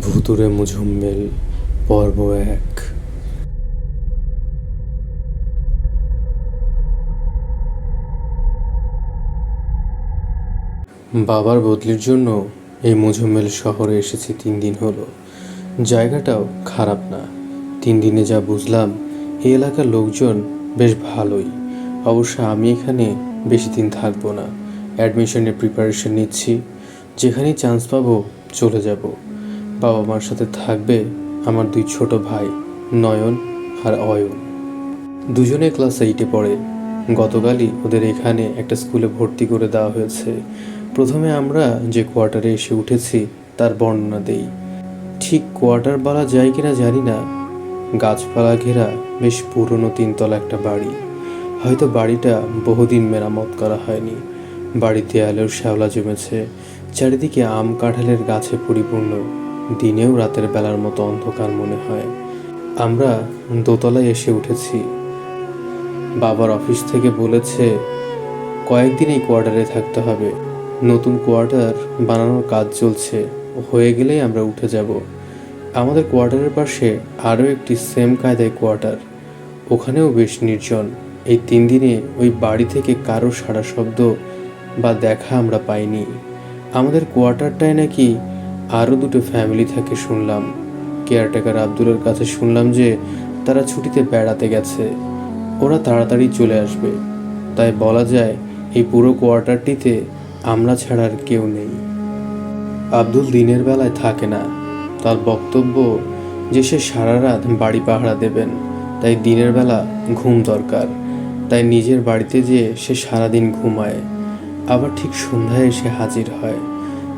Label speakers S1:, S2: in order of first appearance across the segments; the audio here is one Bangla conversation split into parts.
S1: ভুতুরে মুজম্মেল পর্ব এক। বাবার বদলির জন্য এই মুজম্মেল শহরে এসেছি তিন দিন হলো। জায়গাটাও খারাপ না। তিন দিনে যা বুঝলাম, এই এলাকার লোকজন বেশ ভালোই। অবশ্য আমি এখানে বেশি দিন থাকব না। অ্যাডমিশনের প্রিপারেশন নিচ্ছি। যেখানেই চান্স পাবো চলে যাব। বাবা মার সাথে থাকবে আমার দুই ছোট ভাই, নয়ন আর অয়ন। দুজনে ক্লাস এইটে পড়ে। গতকালই ওদের এখানে একটা স্কুলে ভর্তি করে দেওয়া হয়েছে। প্রথমে আমরা যে কোয়ার্টারে এসে উঠেছি, তার বর্ণনা দেই। ঠিক কোয়ার্টার বলা যায় কিনা জানি না। গাছপালা ঘেরা বেশ পুরনো তিনতলা একটা বাড়ি। হয়তো বাড়িটা বহুদিন মেরামত করা হয়নি। বাড়ির দেয়ালেও শ্যাওলা জমেছে। চারিদিকে আম কাঁঠালের গাছে পরিপূর্ণ। দিনেও রাতের বেলার মতো অন্ধকার মনে হয়। আমরা দোতলায় এসে উঠেছি। বাবার অফিস থেকে বলেছে, কয়েকদিন এই কোয়ার্টারে থাকতে হবে। নতুন কোয়ার্টার বানানোর কাজ চলছে। হয়ে গেলেই আমরা উঠে যাব। আমাদের কোয়ার্টারের পাশে আরও একটি সেম কায়দায় কোয়ার্টার। ওখানেও বেশ নির্জন। এই তিন দিনে ওই বাড়ি থেকে কারও সারা শব্দ বা দেখা আমরা পাইনি। আমাদের কোয়ার্টারটায় নাকি আরও দুটো ফ্যামিলি থাকে শুনলাম। কেয়ারটেকার আব্দুলের কাছে শুনলাম যে তারা ছুটিতে বেড়াতে গেছে। ওরা তাড়াতাড়ি চলে আসবে। তাই বলা যায়, এই পুরো কোয়ার্টারটিতে আমরা ছাড়া আর কেউ নেই। আব্দুল দিনের বেলায় থাকে না। তার বক্তব্য যে সে সারা রাত বাড়ি পাহারা দেবেন, তাই দিনের বেলা ঘুম দরকার। তাই নিজের বাড়িতে যেয়ে সে সারাদিন ঘুমায়। আবার ঠিক সন্ধ্যায় এসে হাজির হয়।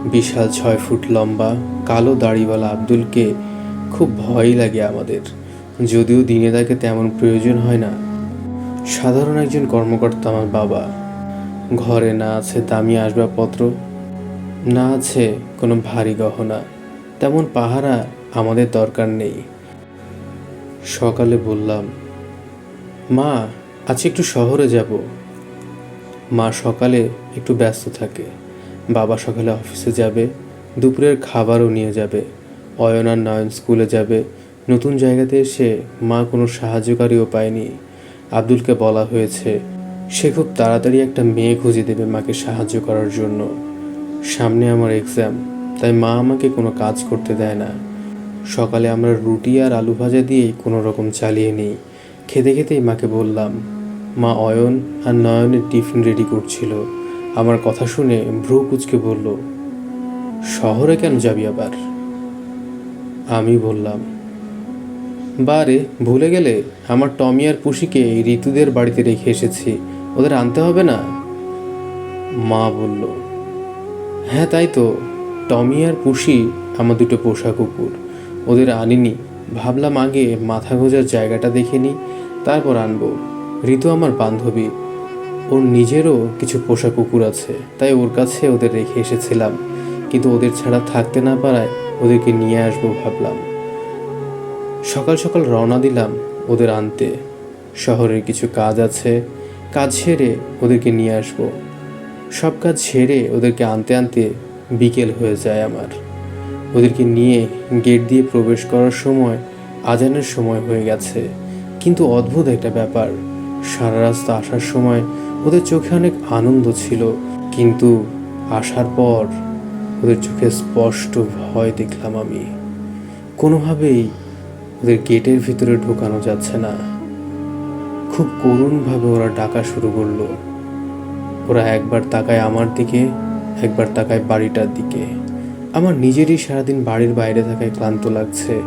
S1: বিশাল ছয় ফুট লম্বা কালো দাড়িওয়ালা আব্দুলকে খুব ভয়ই লাগে আমাদের। যদিও দিনে তাকে তেমন প্রয়োজন হয় না। সাধারণ একজন কর্মকর্তা আমার বাবা। ঘরে না আছে দামি আসবাবপত্র, না আছে কোনো ভারী গহনা, তেমন পাহারা আমাদের দরকার নেই। সকালে বললাম, মা, আজ একটু শহরে যাব। মা সকালে একটু ব্যস্ত থাকে। বাবা সকালে অফিসে যাবে, দুপুরের খাবারও নিয়ে যাবে অয়ন আর নয়ন স্কুলে যাবে, নতুন জায়গাতে এসে মা কোনো সাহায্যকারীও পায়নি। আব্দুলকে বলা হয়েছে, সে খুব তাড়াতাড়ি একটা মেয়ে খুঁজে দেবে মাকে সাহায্য করার জন্য। সামনে আমার এক্সাম তাই মা আমাকে কোনো কাজ করতে দেয় না। সকালে আমরা রুটি আর আলু ভাজা দিয়েই কোনো রকম চালিয়ে নিই। খেতে খেতেই মাকে বললাম, মা অয়ন আর নয়নের টিফিন রেডি করছিল। আমার কথা শুনে ভ্রু কুচকে বলল, শহরে কেন যাবি আবার? আমি বললাম, বারে, ভুলে গেলে আমার টমি আর পুষিকে ঋতুদের বাড়িতে রেখে এসেছি, ওদের আনতে হবে না? মা বলল হ্যাঁ তাই তো, টমি আর পুষি আমার দুটো পোষা কুকুর, ওদের আনিনি, ভাবলাম আগে মাথা গোজার জায়গাটা দেখে নিই, তারপর আনব, ঋতু আমার বান্ধবী ওর নিজেরও কিছু পোষা কুকুর আছে, তাই ওর কাছে ওদের রেখে এসেছিলাম। কিন্তু ওদের ছাড়া থাকতে না পারায় ওদেরকে নিয়ে আসব ভাবলাম। সকাল সকাল রওনা দিলাম ওদের আনতে। শহরের কিছু কাজ আছে, কাজ সেরে ওদেরকে নিয়ে আসব। সব কাজ সেরে ওদেরকে আনতে আনতে বিকেল হয়ে যায় আমার। ওদেরকে নিয়ে গেট দিয়ে প্রবেশ করার সময় আজানের সময় হয়ে গেছে। কিন্তু অদ্ভুত একটা ব্যাপার, সারা রাস্তা আসার সময় ওদের চোখে অনেক আনন্দ ছিল, কিন্তু আসার পর ওদের চোখে স্পষ্ট ভয় দেখলাম আমি। কোনোভাবেই ওদের গেটের ভিতরে ঢোকানো যাচ্ছে না। খুব করুণভাবে ওরা ডাকা শুরু করল। ওরা একবার তাকায় আমার দিকে, একবার তাকায় বাড়িটার দিকে। আমার নিজেরই সারাদিন বাড়ির বাইরে থাকায় ক্লান্ত লাগছে।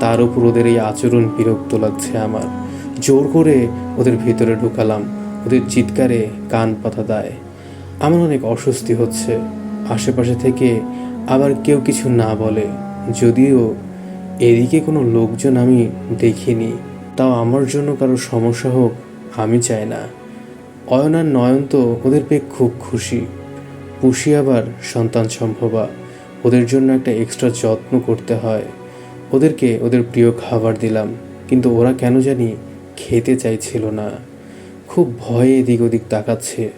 S1: তার উপর ওদের এই আচরণ বিরক্ত লাগছে আমার। জোর করে ওদের ভিতরে ঢুকালাম। ওদের চিৎকারে কান পাতা দেয়। আমার অনেক অস্বস্তি হচ্ছে। আশেপাশে থেকে আবার কেউ কিছু না বলে। যদিও এদিকে কোনো লোকজন আমি দেখিনি, তাও আমার জন্য কারও সমস্যা হোক, আমি চাই না। অয়ন আর নয়ন তো ওদের পেয়ে খুব খুশি। পুষি আবার সন্তান সম্ভবা। ওদের জন্য একটা এক্সট্রা যত্ন করতে হয়। ওদেরকে ওদের প্রিয় খাবার দিলাম, কিন্তু ওরা কেন জানি খেতে চাইছিল না। খুব ভয়ে এদিক ওদিক তাকাচ্ছে।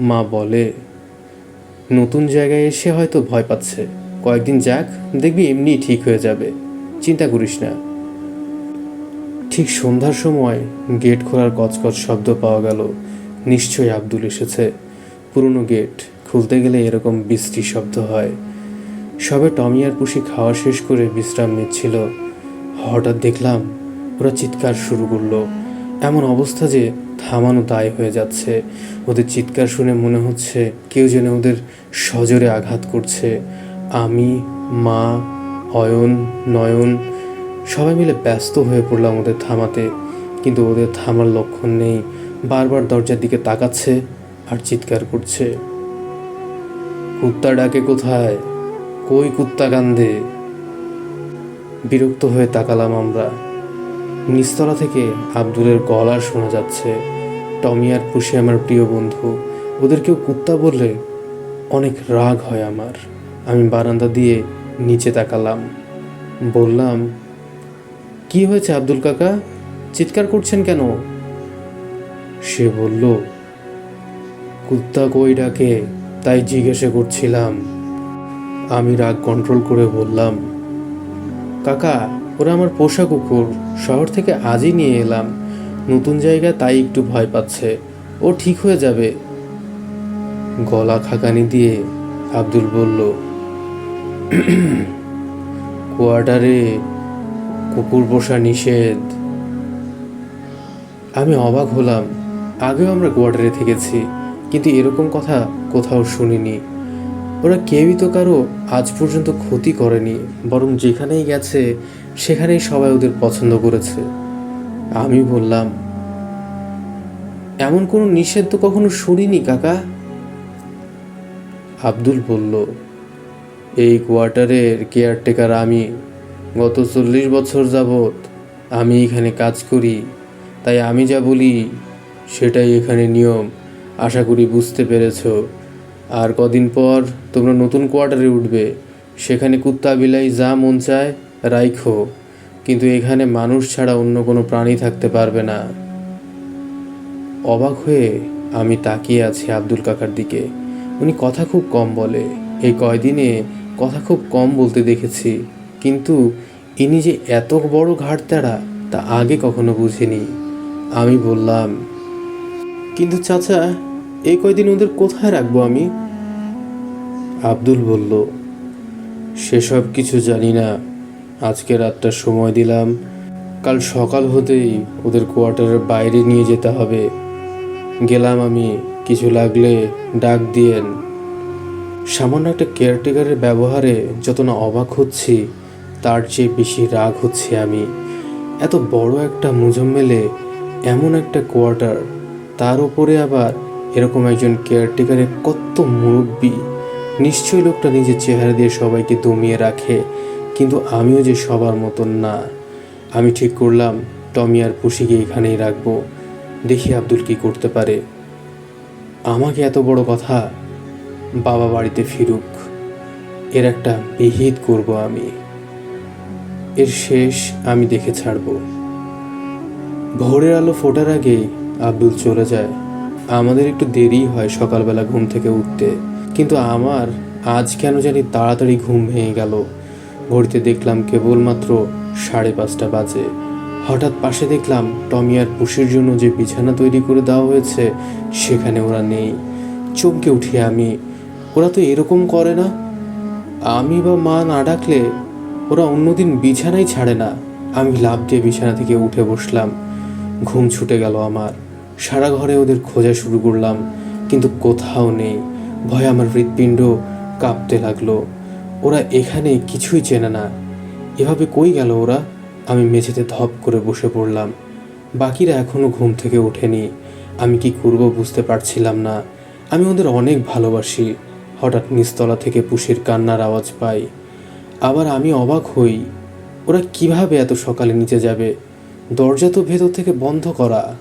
S1: মা বলে, নতুন জায়গায় এসে হয়তো ভয় পাচ্ছে। কয়েকদিন যাক, দেখবি এমনি ঠিক হয়ে যাবে। চিন্তা করিস না। ঠিক সন্ধ্যার সময় গেট খোলার কচকচ শব্দ পাওয়া গেল। নিশ্চয়ই আব্দুল এসেছে। পুরনো গেট খুলতে গেলে এরকম বৃষ্টি শব্দ হয়। সবে টমি আর পুষি খাওয়া শেষ করে বিশ্রাম নিচ্ছিল। হঠাৎ দেখলাম ওরা চিৎকার শুরু করল। এমন অবস্থা যে থামানো দায় হয়ে যাচ্ছে। ওদের চিৎকার শুনে মনে হচ্ছে কেউ যেন ওদের সজোরে আঘাত করছে। আমি, মা, অয়ন, নয়ন, সবাই মিলে ব্যস্ত হয়ে পড়লাম ওদের থামাতে। কিন্তু ওদের থামার লক্ষণ নেই। বারবার দরজার দিকে তাকাচ্ছে আর চিৎকার করছে। কুত্তা ডাকে কোথায়? কই কুত্তা কান্দে? বিরক্ত হয়ে তাকালাম আমরা। নিচতলা থেকে আব্দুলের গলা শোনা যাচ্ছে, টমি আর পুষি আমার প্রিয় বন্ধু। ওদের কেউ কুত্তা বললে অনেক রাগ হয় আমার। আমি বারান্দা দিয়ে নিচে তাকালাম। বললাম, কি হয়েছে আব্দুল কাকা? চিৎকার করছেন কেন? সে বলল, কুত্তা কই ডাকে, তাই জিজ্ঞাসা করছিলাম। আমি রাগ কন্ট্রোল করে বললাম, কাকা ওরা আমার পোষা কুকুর শহর থেকে আজই নিয়ে এলাম। নতুন জায়গা তাই একটু ভয় পাচ্ছে। ও ঠিক হয়ে যাবে। গলা খাকানি দিয়ে আব্দুল বলল, কোয়ার্টারে কুকুর পোষা নিষেধ। আমি অবাক হলাম। আগেও আমরা কোয়ার্টারে থেকেছি, কিন্তু এরকম কথা কোথাও শুনিনি। ওরা কেউই তো কারও আজ পর্যন্ত ক্ষতি করেনি, বরং যেখানেই গেছে, সেখানেই সবাই ওদের পছন্দ করেছে। আমি বললাম, এমন কোনো নিষেধ তো কখনো শুনিনি, কাকা? আব্দুল বলল, এই কোয়ার্টারের কেয়ারটেকার আমি গত চল্লিশ বছর যাবৎ আমি এখানে কাজ করি, তাই আমি যা বলি সেটাই এখানে নিয়ম, আশা করি বুঝতে পেরেছ। আর কদিন পর তোমরা নতুন কোয়ার্টারে উঠবে। সেখানে কুত্তা বিলাই যা মন চায় রাইখো কিন্তু এখানে মানুষ ছাড়া অন্য কোনো প্রাণী থাকতে পারবে না। অবাক হয়ে আমি তাকিয়ে আছি আব্দুল কাকার দিকে। উনি কথা খুব কম বলে। এই কয়দিনে কথা খুব কম বলতে দেখেছি। কিন্তু ইনি যে এত বড় ঘাট তারা তা আগে কখনো বুঝিনি। আমি বললাম, কিন্তু চাচা এই কয়দিন ওদের কোথায় রাখব আমি? আব্দুল বলল, সেসব কিছু জানি না। আজকে রাতটা সময় দিলাম। কাল সকাল হতেই ওদের কোয়ার্টারের বাইরে নিয়ে যেতে হবে। গেলাম আমি, কিছু লাগলে ডাক দিয়েন। সামান্য একটা কেয়ারটেকারের ব্যবহারে যত না অবাক হচ্ছি, তার চেয়ে বেশি রাগ হচ্ছে আমি। এত বড় একটা মুজম্মেলে এমন একটা কোয়ার্টার, তার উপরে আবার এরকম একজন কেয়ারটেকারের কত মুরব্বী। নিশ্চয়ই লোকটা নিজের চেহারা দিয়ে সবাইকে দমিয়ে রাখে, কিন্তু আমিও যে সবার মতন না। আমি ঠিক করলাম, টমি আর পুষিকে এখানেই রাখব। দেখি আব্দুল কি করতে পারে। আমাকে এত বড় কথা? বাবা বাড়িতে ফিরুক। এর একটা বিহিত করব আমি। এর শেষ আমি দেখে ছাড়ব। ভোরের আলো ফোটার আগেই আব্দুল চলে যায়। আমাদের একটু দেরি হয় সকালবেলা ঘুম থেকে উঠতে। কিন্তু আমার আজ কেন জানি তাড়াতাড়ি ঘুম ভেঙে গেল। ঘড়িতে দেখলাম কেবলমাত্র সাড়ে পাঁচটা বাজে। হঠাৎ পাশে দেখলাম টমি আর পুষির জন্য যে বিছানা তৈরি করে দেওয়া হয়েছে, সেখানে ওরা নেই। চমকে উঠি আমি। ওরা তো এরকম করে না। আমি বা মা না ডাকলে ওরা অন্যদিন বিছানাই ছাড়ে না। আমি লাভ দিয়ে বিছানা থেকে উঠে বসলাম। ঘুম ছুটে গেল আমার। সারা ঘরে ওদের খোঁজা শুরু করলাম, কিন্তু কোথাও নেই। ভয়ে আমার হৃৎপিণ্ড কাঁপতে লাগল। ওরা এখানে কিছুই চেনে না। এভাবে কই গেল ওরা? আমি মেঝেতে ধপ করে বসে পড়লাম। বাকিরা এখনও ঘুম থেকে ওঠেনি। আমি কি করব বুঝতে পারছিলাম না। আমি ওদের অনেক ভালোবাসি। হঠাৎ নিচতলা থেকে পুষির কান্নার আওয়াজ পাই। আবার আমি অবাক হই। ওরা কীভাবে এত সকালে নিচে যাবে? দরজা তো ভেতর থেকে বন্ধ করা।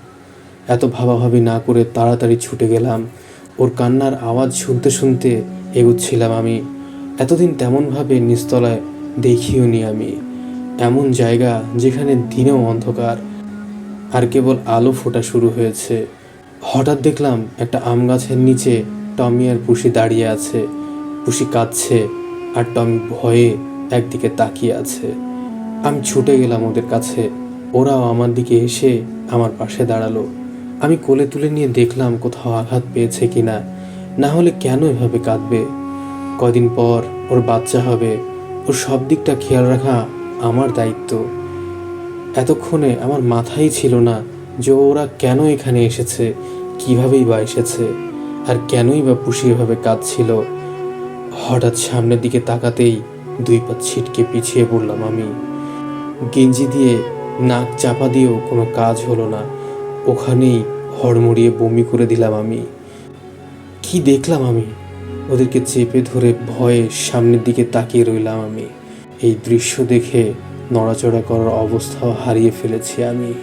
S1: এত ভাবাভাবি না করে তাড়াতাড়ি ছুটে গেলাম। ওর কান্নার আওয়াজ শুনতে শুনতে এগুচ্ছিলাম আমি। এতদিন তেমনভাবে নিস্তলায় দেখিও নি আমি। এমন জায়গা যেখানে দিনেও অন্ধকার। আর কেবল আলো ফোটা শুরু হয়েছে। হঠাৎ দেখলাম একটা আম গাছের নিচে টমি আর পুষি দাঁড়িয়ে আছে। পুষি কাঁদছে আর টমি ভয়ে একদিকে তাকিয়ে আছে। আমি ছুটে গেলাম ওদের কাছে। ওরাও আমার দিকে এসে আমার পাশে দাঁড়াল। আমি কোলে তুলে নিয়ে দেখলাম কোথাও আঘাত পেয়েছে কিনা। না হলে কেন এভাবে কাঁদবে? কদিন পর ওর বাচ্চা হবে। ওর সব দিকটা খেয়াল রাখা আমার দায়িত্ব। এতক্ষণে আমার মাথাই ছিল না যে ওরা কেন এখানে এসেছে, কিভাবেই বা এসেছে, আর কেনই বা পুষি এভাবে কাঁদছিল। হঠাৎ সামনের দিকে তাকাতেই দুই পা ছিটকে পিছিয়ে পড়লাম আমি। গেঞ্জি দিয়ে নাক চাপা দিয়েও কোনো কাজ হলো না। ওখানেই হড়মড়িয়ে বমি করে দিলাম আমি। কি দেখলাম আমি? ওদেরকে চেপে ধরে ভয়ে সামনের দিকে তাকিয়ে রইলাম আমি। এই দৃশ্য দেখে নড়াচড়া করার অবস্থাও হারিয়ে ফেলেছি আমি।